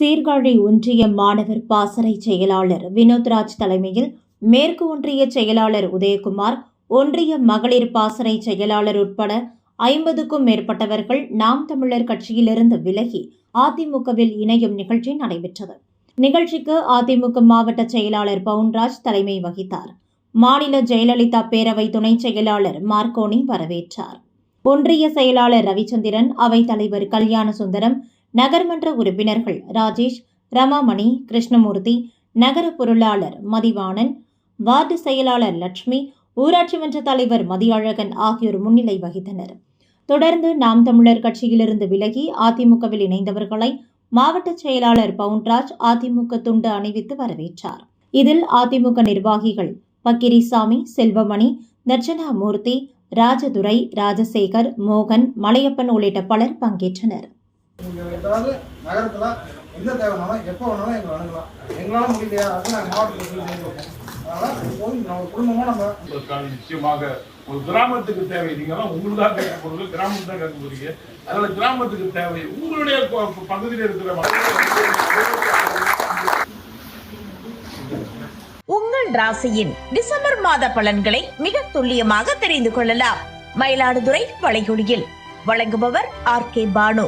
சீர்காழி ஒன்றிய மாணவர் பாசறை செயலாளர் வினோத்ராஜ் தலைமையில் மேற்கு ஒன்றிய செயலாளர் உதயகுமார் ஒன்றிய மகளிர் பாசறை செயலாளர் உட்பட ஐம்பதுக்கும் மேற்பட்டவர்கள் நாம் தமிழர் கட்சியிலிருந்து விலகி அதிமுகவில் இணையும் நிகழ்ச்சி நடைபெற்றது. நிகழ்ச்சிக்கு அதிமுக மாவட்ட செயலாளர் பவுன்ராஜ் தலைமை வகித்தார். மாநில ஜெயலலிதா பேரவை துணை செயலாளர் மார்க்கோனி வரவேற்றார். ஒன்றிய செயலாளர் ரவிச்சந்திரன் அவைத் தலைவர் கல்யாண சுந்தரம் நகர்மன்ற உறுப்பினர்கள் ராஜேஷ் ரமாமணி கிருஷ்ணமூர்த்தி நகர பொருளாளர் மதிவாணன் வார்டு செயலாளர் லட்சுமி ஊராட்சி மன்ற தலைவர் மதியழகன் ஆகியோர் முன்னிலை வகித்தனர். தொடர்ந்து நாம் தமிழர் கட்சியிலிருந்து விலகி அதிமுகவில் இணைந்தவர்களை மாவட்ட செயலாளர் பவுன்ராஜ் அதிமுக துண்டு அணிவித்து வரவேற்றார். இதில் அதிமுக நிர்வாகிகள் பக்கிரிசாமி செல்வமணி தர்ச்சனாமூர்த்தி ராஜதுரை ராஜசேகர் மோகன் மலையப்பன் உள்ளிட்ட பலர் பங்கேற்றனர். ஏதாவது நகரத்துல எந்த தேவைனாலும் எப்போ வேணாலும் எங்களை அணுகலாம். எங்களால முடியலையா? அது நாங்கள் மாவட்டத்தில் சொல்லி செஞ்சுருக்கோம் அதனால போய் நம்ம குடும்பமா நம்ம உங்களுக்கான நிச்சயமாக ஒரு கிராமத்துக்கு தேவை. நீங்களாம் உங்களுக்காக கேட்க போறது கிராமத்துக்கு தான் கேட்க போறீங்க. அதனால கிராமத்துக்கு தேவை. உங்களுடைய பகுதியில் இருக்கிற உங்கள் ராசியின் டிசம்பர் மாத பலன்களை மிக துல்லியமாக தெரிந்து கொள்ளலாம். மயிலாடுதுறை வளைகுடியில் வழங்குபவர் ஆர் கே பானு.